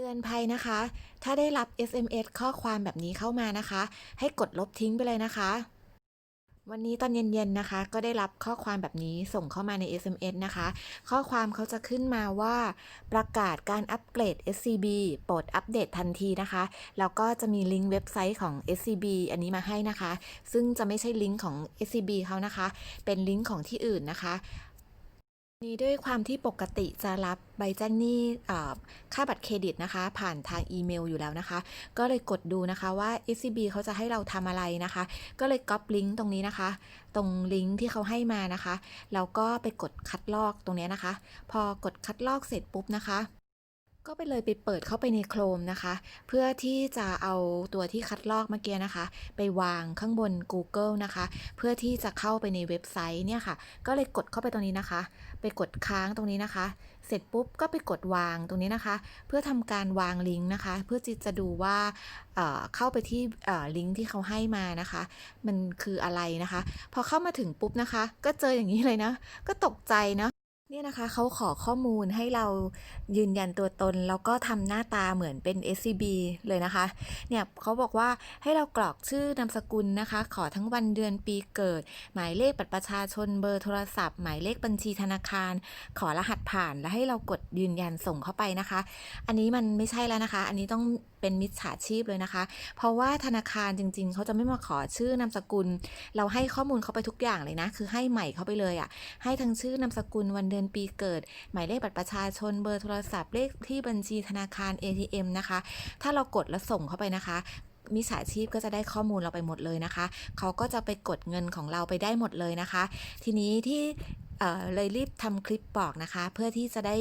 เตือนภัยนะคะ ถ้าได้รับ SMS ข้อความแบบนี้เข้ามานะคะ ให้กดลบทิ้งไปเลยนะคะ วันนี้ตอนเย็นๆนะคะ ก็ได้รับข้อความแบบนี้ส่งเข้ามาใน SMS นะคะ ข้อความเขาจะขึ้นมาว่า ประกาศการอัปเกรด SCB โปรดอัปเดตทันทีนะคะ แล้วก็จะมีลิงก์เว็บไซต์ของ SCB อันนี้มาให้นะคะ ซึ่งจะไม่ใช่ลิงก์ของ SCB เขานะคะ เป็นลิงก์ของที่อื่นนะคะ นี้ด้วยความที่ปกติจะรับใบแจ้งหนี้ค่าบัตรเครดิตนะคะ ผ่านทางอีเมลอยู่แล้วนะคะ ก็เลยกดดูนะคะว่า SCB เขาจะให้เราทำอะไรนะคะ ก็เลยก๊อปลิงก์ตรงนี้นะคะ ตรงลิงก์ที่เขาให้มานะคะแล้วก็ไปกดคัดลอกตรงนี้นะคะ พอกดคัดลอกเสร็จปุ๊บนะคะ ก็ไปเลยไปเปิดเข้าไปในโครมนะคะ เพื่อที่จะเอาตัวที่คัดลอกเมื่อกี้นะคะ ไปวางข้างบน Google นะคะ เพื่อที่จะเข้าไปในเว็บไซต์เนี่ยค่ะ ก็เลยกดเข้าไปตรงนี้นะคะ ไปกดค้างตรงนี้นะคะ เสร็จปุ๊บก็ไปกดวางตรงนี้นะคะ เพื่อทำการวางลิงก์นะคะ เพื่อที่จะดูว่าเเข้าไปที่ลิงก์ที่เขาให้มานะคะ มันคืออะไรนะคะ พอเข้ามาถึงปุ๊บนะคะ ก็เจออย่างนี้เลยนะ ก็ตกใจนะ เนี่ยนะคะเขาขอข้อมูลให้เรายืนยันตัวตน แล้วก็ทำหน้าตาเหมือนเป็น SCB เลยนะคะ เนี่ยเขาบอกว่าให้เรากรอกชื่อนามสกุลนะคะ ขอทั้งวันเดือนปีเกิด หมายเลขบัตรประชาชนเบอร์โทรศัพท์ หมายเลขบัญชีธนาคาร ขอรหัสผ่านแล้วให้เรากดยืนยันส่งเข้าไปนะคะ อันนี้มันไม่ใช่แล้วนะคะ อันนี้ต้องเป็นมิจฉาชีพเลยนะคะ เพราะว่าธนาคารจริง ๆ เขาจะไม่มาขอชื่อนามสกุล เราให้ข้อมูลเขาไปทุกอย่างเลยนะ คือให้ใหม่เขาไปเลยอะ่ะ ให้ทั้งชื่อนามสกุลวันเดือนปีเกิด หมายเลขบัตรประชาชนเบอร์โทรศัพท์เลขที่บัญชีธนาคาร ATM นะคะ ถ้าเรากดแล้วส่งเข้าไปนะคะมิจฉาชีพก็จะได้ข้อมูลเราไปหมดเลยนะคะ เขาก็จะไปกดเงินของเราไปได้หมดเลยนะคะ ทีนี้ที่ เลยรีบทำคลิปบอกนะคะ เพื่อที่จะได้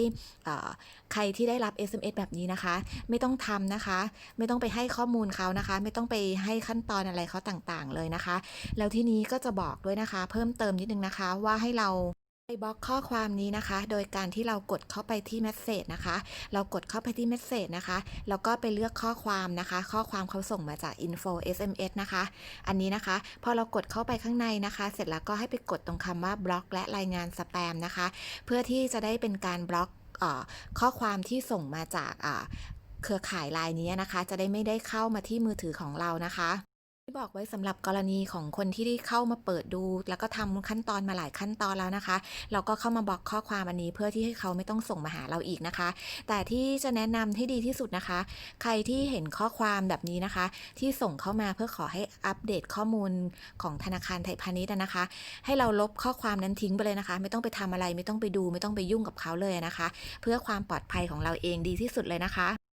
ใครที่ได้รับ SMS แบบนี้นะคะ ไม่ต้องทำนะคะ ไม่ต้องไปให้ข้อมูลเขานะคะ ไม่ต้องไปให้ขั้นตอนอะไรเขาต่างๆ เลยนะคะ แล้วที่นี้ก็จะบอกด้วยนะคะ เพิ่มเติมนิดนึงนะคะว่าให้เรา ไปบล็อกข้อความนี้นะคะ โดยการที่เรากดเข้าไปที่เมสเซจนะคะ เรากดเข้าไปที่เมสเซจนะคะ แล้วก็ไปเลือกข้อความนะคะ ข้อความเขาส่งมาจาก info sms นะคะ อันนี้นะคะ พอเรากดเข้าไปข้างในนะคะ เสร็จแล้วก็ให้ไปกดตรงคำว่าบล็อก และรายงานสแปมนะคะ เพื่อที่จะได้เป็นการบล็อกอข้อความที่ส่งมาจากเครือข่ายรายนี้นะคะ จะได้ไม่ได้เข้ามาที่มือถือของเรานะคะ ที่บอกไว้สำหรับกรณีของคนที่ได้เข้ามาเปิดดู แล้วก็ทำขั้นตอนมาหลายขั้นตอนแล้วนะคะ เราก็เข้ามาบอกข้อความอันนี้เพื่อที่ให้เขาไม่ต้องส่งมาหาเราอีกนะคะ แต่ที่จะแนะนำให้ดีที่สุดนะคะ ใครที่เห็นข้อความแบบนี้นะคะ ที่ส่งเข้ามาเพื่อขอให้อัปเดตข้อมูลของธนาคารไทยพาณิชย์นะคะ ให้เราลบข้อความนั้นทิ้งไปเลยนะคะ ไม่ต้องไปทำอะไรไม่ต้องไปดู ไม่ต้องไปยุ่งกับเขาเลยนะคะ เพื่อความปลอดภัยของเราเองดีที่สุดเลยนะคะ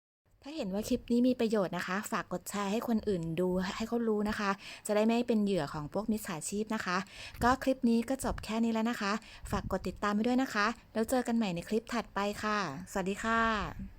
ถ้าเห็นว่าคลิปนี้มีประโยชน์นะคะ ฝากกดแชร์ให้คนอื่นดูให้เขารู้นะคะ จะได้ไม่เป็นเหยื่อของพวกมิจฉาชีพนะคะ ก็คลิปนี้ก็จบแค่นี้แล้วนะคะ ฝากกดติดตามไปด้วยนะคะ แล้วเจอกันใหม่ในคลิปถัดไปค่ะ สวัสดีค่ะ